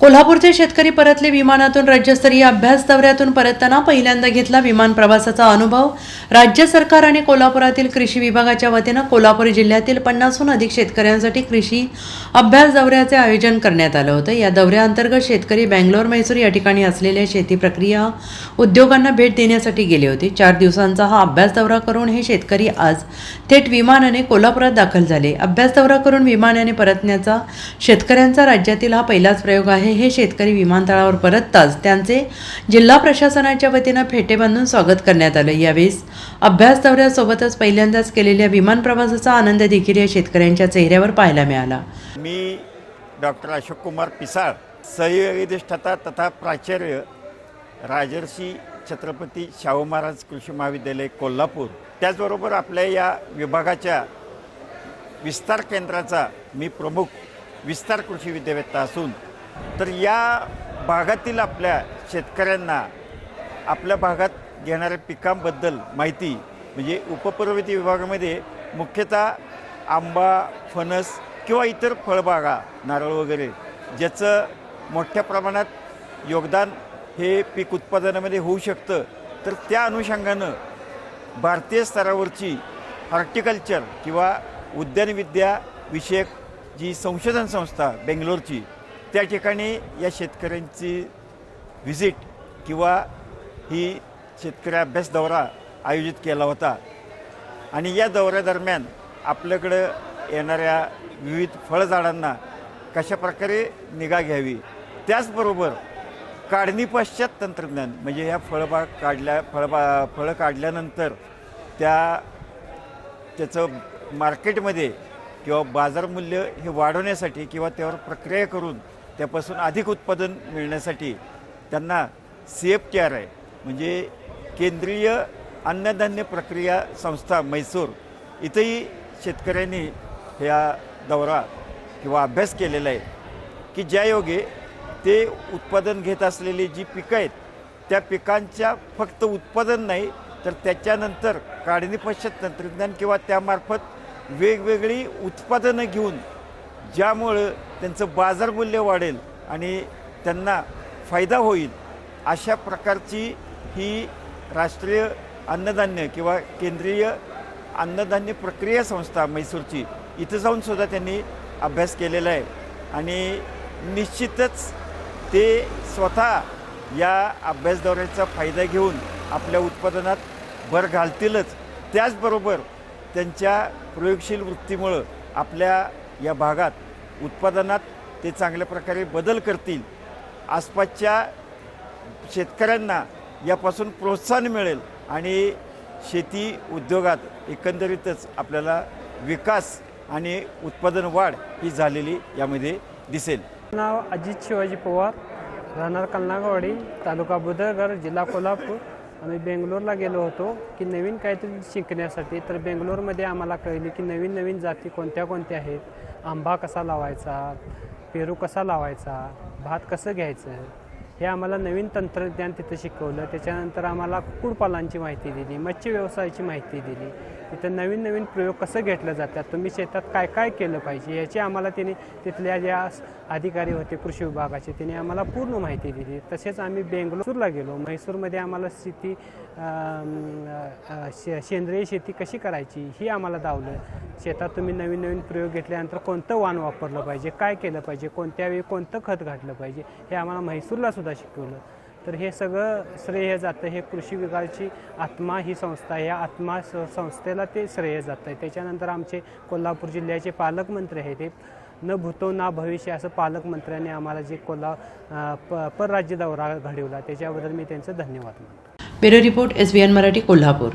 कोल्हापूरचे शेतकरी परतले विमानातून राज्यस्तरीय अभ्यास दौऱ्यातून परतताना पहिल्यांदा घेतला विमान प्रवासाचा अनुभव. राज्य सरकार आणि कोल्हापुरातील कृषी विभागाच्या वतीनं कोल्हापूर जिल्ह्यातील पन्नासहून अधिक शेतकऱ्यांसाठी कृषी अभ्यास दौऱ्याचे आयोजन करण्यात आलं होतं. या दौऱ्याअंतर्गत शेतकरी बँगलोर मैसूर या ठिकाणी असलेल्या शेती प्रक्रिया उद्योगांना भेट देण्यासाठी गेले होते. चार दिवसांचा हा अभ्यास दौरा करून हे शेतकरी आज थेट विमानाने कोल्हापुरात दाखल झाले. अभ्यास दौरा करून विमानाने परतण्याचा शेतकऱ्यांचा राज्यातील हा पहिलाच प्रयोग आहे. हे शेतकरी विमानतळावर परतताच त्यांचे जिल्हा प्रशासनाच्या वतीनं फेटे बांधून स्वागत करण्यात आलं. यावेळेस अभ्यास दौऱ्यासोबतच पहिल्यांदाच केलेल्या विमान प्रवासाचा आनंद देखील या शेतकऱ्यांच्या चेहऱ्यावर पाहायला मिळाला. मी डॉक्टर अशोक कुमार पिसाळ सहयोगिष्ठता तथा प्राचार्य राजर्षी छत्रपती शाहू महाराज कृषी महाविद्यालय कोल्हापूर. त्याचबरोबर आपल्या या विभागाच्या विस्तार केंद्राचा मी प्रमुख विस्तार कृषी विद्यावेत्ता असून तर या भागातील आपल्या शेतकऱ्यांना आपल्या भागात घेणाऱ्या पिकांबद्दल माहिती म्हणजे उपपर्वती विभागामध्ये मुख्यतः आंबा फणस किंवा इतर फळबागा नारळ वगैरे ज्याचं मोठ्या प्रमाणात योगदान हे पीक उत्पादनामध्ये होऊ शकतं. तर त्या अनुषंगानं भारतीय स्तरावरची हॉर्टिकल्चर किंवा उद्यानविद्या विषयक जी संशोधन संस्था बेंगलोरची त्या ठिकाणी या शेतकऱ्यांची व्हिजिट किंवा ही शेतकरी अभ्यास दौरा आयोजित केला होता. आणि या दौऱ्यादरम्यान आपल्याकडं येणाऱ्या विविध फळझाडांना कशा प्रकारे निगा घ्यावी त्याचबरोबर काढणी पश्चात तंत्रज्ञान म्हणजे ह्या फळबाग काढल्या फळबा फळं काढल्यानंतर त्या त्याचं मार्केटमध्ये किंवा बाजारमूल्य हे वाढवण्यासाठी किंवा त्यावर प्रक्रिया करून त्यापासून अधिक उत्पादन मिळण्यासाठी त्यांना सी एफ टी आर आहे म्हणजे केंद्रीय अन्नधान्य प्रक्रिया संस्था म्हैसूर इथंही शेतकऱ्यांनी ह्या दौरा किंवा अभ्यास केलेला आहे की ज्यायोगे ते उत्पादन घेत असलेली जी पिकं आहेत त्या पिकांच्या फक्त उत्पादन नाही तर त्याच्यानंतर काढणी पश्चात तंत्रज्ञान किंवा त्यामार्फत वेगवेगळी उत्पादनं घेऊन ज्यामुळं त्यांचं बाजारमूल्य वाढेल आणि त्यांना फायदा होईल अशा प्रकारची ही राष्ट्रीय अन्नधान्य किंवा केंद्रीय अन्नधान्य प्रक्रिया संस्था म्हैसूरची इथं जाऊन सुद्धा त्यांनी अभ्यास केलेला आहे. आणि निश्चितच ते स्वतः या अभ्यास दौऱ्याचा फायदा घेऊन आपल्या उत्पादनात भर घालतीलच. त्याचबरोबर त्यांच्या प्रयोगशील वृत्तीमुळं आपल्या या भागात उत्पादनात ते चांगल्या प्रकारे बदल करतील. आसपासच्या शेतकऱ्यांना यापासून प्रोत्साहन मिळेल आणि शेती उद्योगात एकंदरीतच आपल्याला विकास आणि उत्पादन वाढ ही झालेली यामध्ये दिसेल. नाव अजित शिवाजी पवार राहणार कलनागवाडी तालुका बुधळगड जिल्हा कोल्हापूर. आम्ही बेंगलोरला गेलो होतो की नवीन काहीतरी शिकण्यासाठी. तर बेंगलोरमध्ये आम्हाला कळली की नवीन नवीन जाती कोणत्या कोणत्या आहेत. आंबा कसा लावायचा पेरू कसा लावायचा भात कसं घ्यायचं. हे आम्हाला नवीन तंत्रज्ञान तिथं शिकवलं. त्याच्यानंतर आम्हाला कुक्कुटपालांची माहिती दिली मत्स्य व्यवसायाची माहिती दिली. तिथं नवीन नवीन प्रयोग कसं घेतलं जातात तुम्ही शेतात काय काय केलं पाहिजे याची आम्हाला तिने तिथल्या ज्या अधिकारी होते कृषी विभागाचे तिने आम्हाला पूर्ण माहिती दिली. तसेच आम्ही बेंगलोरला गेलो. म्हैसूरमध्ये आम्हाला शेती शे सेंद्रिय शेती कशी करायची ही आम्हाला दावलं शेतात तुम्ही नवीन नवीन प्रयोग घेतल्यानंतर कोणतं वाण वापरलं पाहिजे काय केलं पाहिजे कोणत्या वेळी कोणतं खत घातलं पाहिजे हे आम्हाला म्हैसूरला सुद्धा शिकवलं. तर हे सगळं श्रेय जातं. हे कृषी विभागाची आत्मा ही संस्था आहे. या आत्मा संस्थेला ते श्रेय जातं. आहे त्याच्यानंतर आमचे कोल्हापूर जिल्ह्याचे पालकमंत्री आहेत. ते न भूतो ना भविष्य असं पालकमंत्र्यांनी आम्हाला जे कोल्हा प परराज्य दौरा घडवला त्याच्याबद्दल मी त्यांचं धन्यवाद मानतो. Bureau report S B N Marathi Kolhapur.